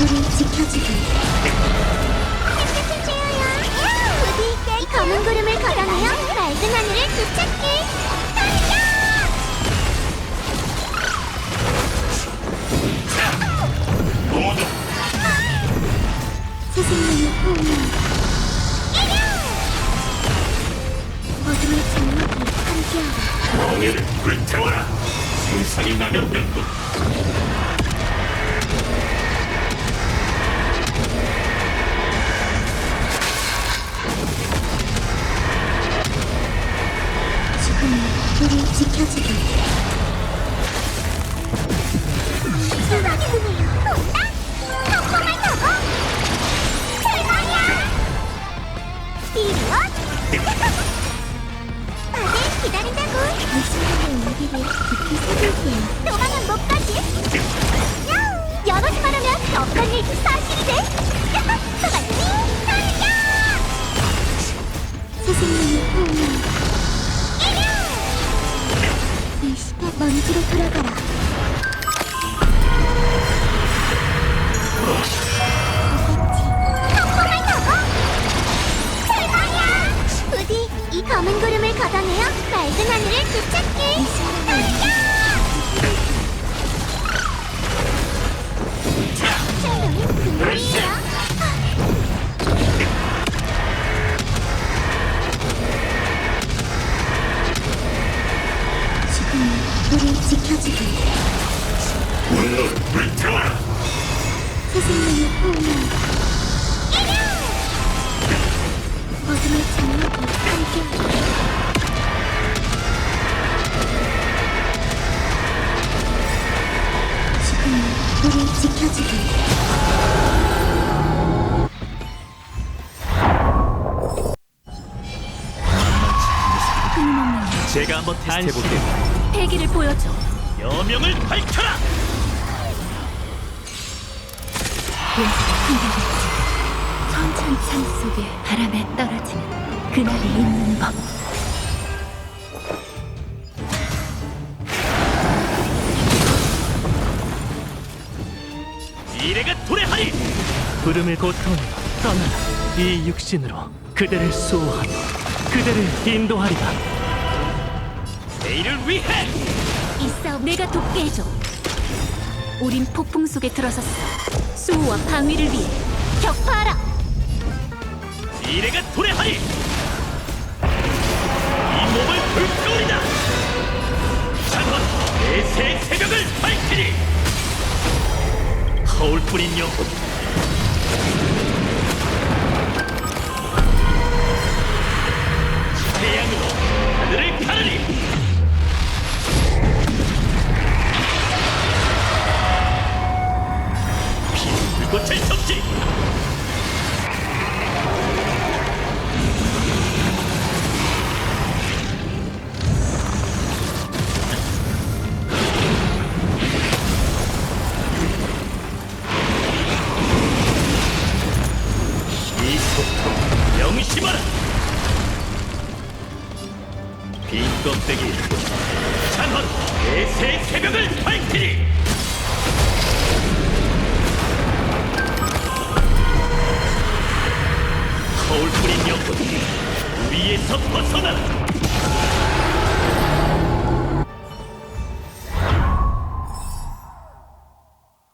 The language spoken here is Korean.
우리 지켜주길. 부디 검은 구름을 걷어내어 맑은 하늘을 되찾길. 모두 선생님의 호응. 어둠의 장막에 함께하라. 멍해를 불태워라. 세상이 나면 된다. 지켜주길. 수많이 보네요. 온다? 덕분을 타고? 대박이야! 이리 와! 다들 기다린다고. 이 순간의 온기를 깊이 새길게요. 도망은 못 가지. 야우! 여럿이 말하면 덕한 일이 사실이 돼. 소가님 달려! 선생님의 호흡. 먼지로 돌아가라. 부디 이 검은 구름을 걷어내어 맑은 하늘을 되찾게. 생명 우리 지켜주길. 선생님의 호흡. 어둠의 장막이 함께 지금 우리 지켜주길 제가 한번 테스트해 볼게요. 패기를 보여줘. 여명을 밝혀라. 천천찬 속에 바람에 떨어지는 그날이 있는 법. 미래가 도래하리. 부름의 고통으로 떠나라. 이 육신으로 그대를 수호하며 그대를 인도하리라. 내일을 위해 이 싸움 내가 돕게 해줘. 우린 폭풍 속에 들어섰어. 수호와 방위를 위해 격파하라. 미래가 도래하리. 이 몸을 불태우리다. 찬원 내새 새벽을 밝히리. 허울뿐인 영혼. 명심하라. 빈 껍데기 찬헌 내새 새벽을 밝히리. 거울 뿌린 영혼 위에서 벗어나라.